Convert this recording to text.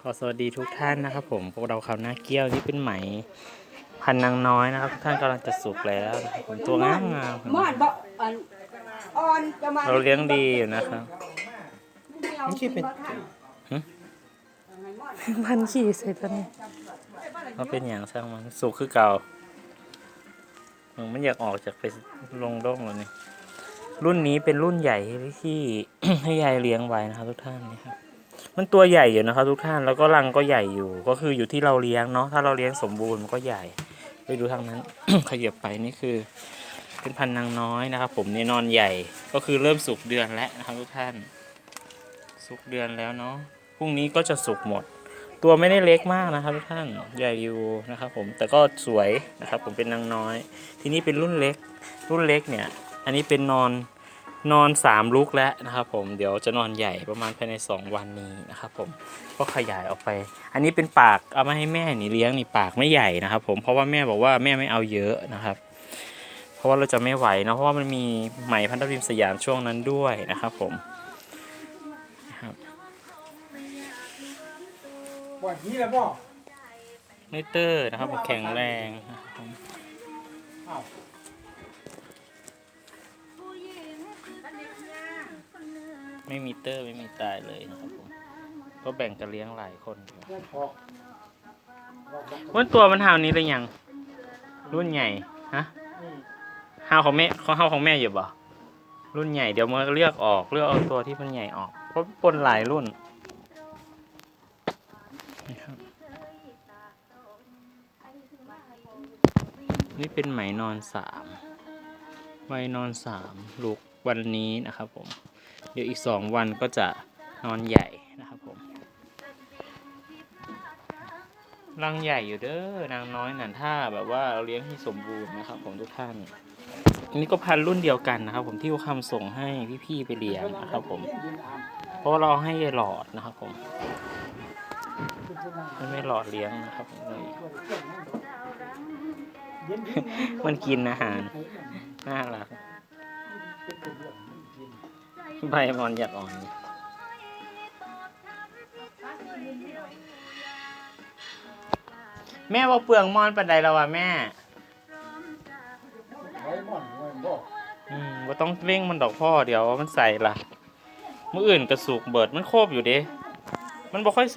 ขอสวัสดีทุกท่านนะครับ ผมพวกเราข่าวหน้าเกี้ยวนี่เป็นไหม พันนางน้อยนะครับทุกท่านกำลังจะสุกแล้วนะครับผมตัวงามงามมอดบ่อ่อนอ่อนจะมาเราเลี้ยงดีอยู่นะครับนี่คิดเป็นพันขี่ใส่ตัวนี้เราเป็นอย่างช่างมันสุกคือเก่าเออมันอยากออกจากไปลงร่องแล้วนี่รุ่นนี้เป็นรุ่นใหญ่ที่ให้ยายเลี้ยงไว้นะครับทุกท่านนี่ครับ มันตัวใหญ่อยู่นะครับ ทุกท่านแล้วก็รังก็ใหญ่อยู่ ก็คืออยู่ที่เราเลี้ยงเนาะถ้าเราเลี้ยงสมบูรณ์มันก็ใหญ่ไปดูทางนั้น ขยับไปนี่คือ เป็นพันธุ์นางน้อยนะครับ ผมนี่นอนใหญ่ก็คือเริ่มสุกเดือนแล้วนะครับทุกท่าน สุกเดือนแล้วเนาะพรุ่งนี้ก็จะสุกหมด ตัวไม่ได้เล็กมากนะครับทุกท่านใหญ่อยู่นะครับ ผมแต่ก็สวยนะครับ ผมเป็นนางน้อย ทีนี้เป็นรุ่นเล็ก รุ่นเล็กเนี่ย อันนี้เป็นนอน นอนสามลุกแล้วนะครับผมเดี๋ยวจะนอนใหญ่ประมาณภายในสองวันนี้นะครับผมก็ขยายออกไป อันนี้เป็นปากเอามาให้แม่นี่เลี้ยงนี่ปากไม่ใหญ่นะครับ ผมเพราะว่าแม่บอกว่าแม่ไม่เอาเยอะนะครับ เพราะว่าเราจะไม่ไหวเนอะเพราะว่ามันมีไหมพันธพิมพ์สยามช่วงนั้นด้วยนะครับผมนะครับว่านี้แล้วบ่ไม่เตอร์นะครับผมแข็งแรงนะครับ ไม่มีเตอร์ไม่มีตายเลยนะครับผมก็แบ่งกันเลี้ยงหลายคนเรื่องพอกว่าตัวมันหาวนี้หรือยัง รุ่นใหญ่ฮะหาวของแม่เขาหาวของแม่อยู่บ่รุ่นใหญ่เดี๋ยวมันเลือกออกเลือกเอาตัวที่มันใหญ่ออกเพราะปนหลายรุ่นนี่เป็นไหมนอนสามไว้นอนสามลูกวันนี้นะครับผม เดี๋ยวอีกสองวันก็จะนอนใหญ่นะครับผมรังใหญ่อยู่เด้อนางน้อยนั่นถ้าแบบว่าเราเลี้ยงให้สมบูรณ์นะครับผมทุกท่านอันนี้ก็พันรุ่นเดียวกันนะครับ ผมที่เขาคำส่งให้พี่ๆไปเลี้ยงนะครับ ผม เพราะเราให้หลอดนะครับ ผมไม่ไม่หลอดเลี้ยงนะครับมมันกินอาหารน่ารัก ใบมอนหยัดอ่อนนี่แม่ว่าเปลืองมอนปันใดแล้ววะแม่ไว้หม่อนไว้บ่อืมว่าต้องเร่งมันดอกพ่อเดี๋ยวมันใส่ละมืออื่นกระสุกเบิดมันโคบอยู่เด้ มันบ่ค่อยสุก